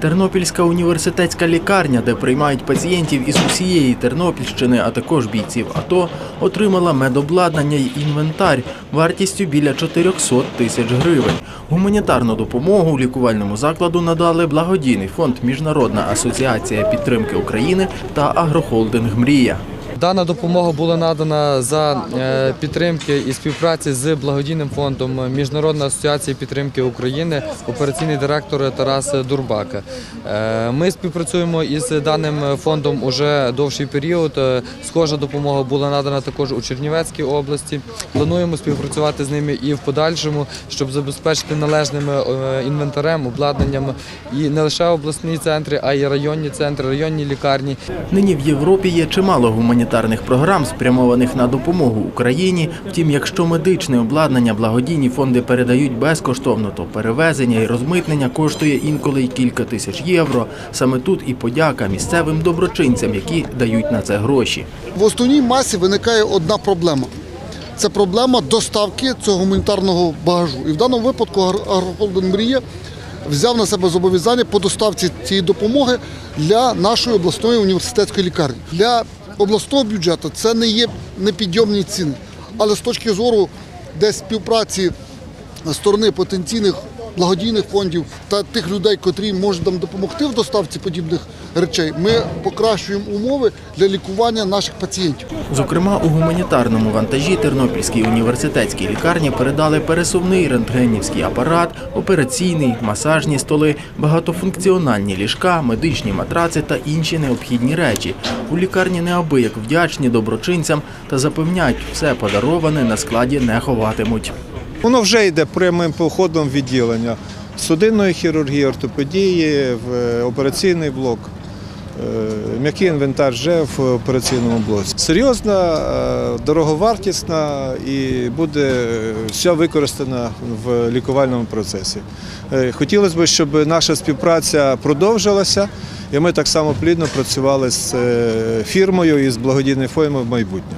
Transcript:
Тернопільська університетська лікарня, де приймають пацієнтів із усієї Тернопільщини, а також бійців АТО, отримала медобладнання й інвентар вартістю біля 400 тисяч гривень. Гуманітарну допомогу лікувальному закладу надали благодійний фонд Міжнародна асоціація підтримки України та агрохолдинг Мрія. Дана допомога була надана за е, підтримки і співпраці з благодійним фондом Міжнародна асоціація підтримки України, операційний директор Тарас Дурбак. Е, Ми співпрацюємо із даним фондом уже довший період. Е, Схожа допомога була надана також у Чернівецькій області. Плануємо співпрацювати з ними і в подальшому, щоб забезпечити належним інвентарем, обладнанням і не лише обласні центри, а й районні центри, районні лікарні. Нині в Європі є чимало гуманітарних програм, спрямованих на допомогу Україні. Втім, якщо медичне обладнання благодійні фонди передають безкоштовно, то перевезення і розмитнення коштує інколи й кілька тисяч євро. Саме тут і подяка місцевим доброчинцям, які дають на це гроші. В основній масі виникає одна проблема. Це проблема доставки цього гуманітарного багажу. І в даному випадку Агр- Агрохолдинг Мрія взяв на себе зобов'язання по доставці цієї допомоги для нашої обласної університетської лікарні. Для обласного бюджету це не є непідйомні ціни. Але з точки зору десь співпраці сторони потенційних благодійних фондів та тих людей, котрі можуть нам допомогти в доставці подібних речей, ми покращуємо умови для лікування наших пацієнтів. Зокрема, у гуманітарному вантажі Тернопільській університетській лікарні передали пересувний рентгенівський апарат, операційний, масажні столи, багатофункціональні ліжка, медичні матраци та інші необхідні речі. У лікарні неабияк вдячні доброчинцям та запевняють, все подароване на складі не ховатимуть. Воно вже йде прямим походом відділення судинної хірургії, ортопедії, в е, операційний блок. Е, М'який інвентар вже в операційному блоці. Серйозна, е, дороговартісна і буде все використана в лікувальному процесі. Хотілося б, щоб наша співпраця продовжилася, і ми так само плідно працювали з фірмою і з благодійною фондом в майбутньому.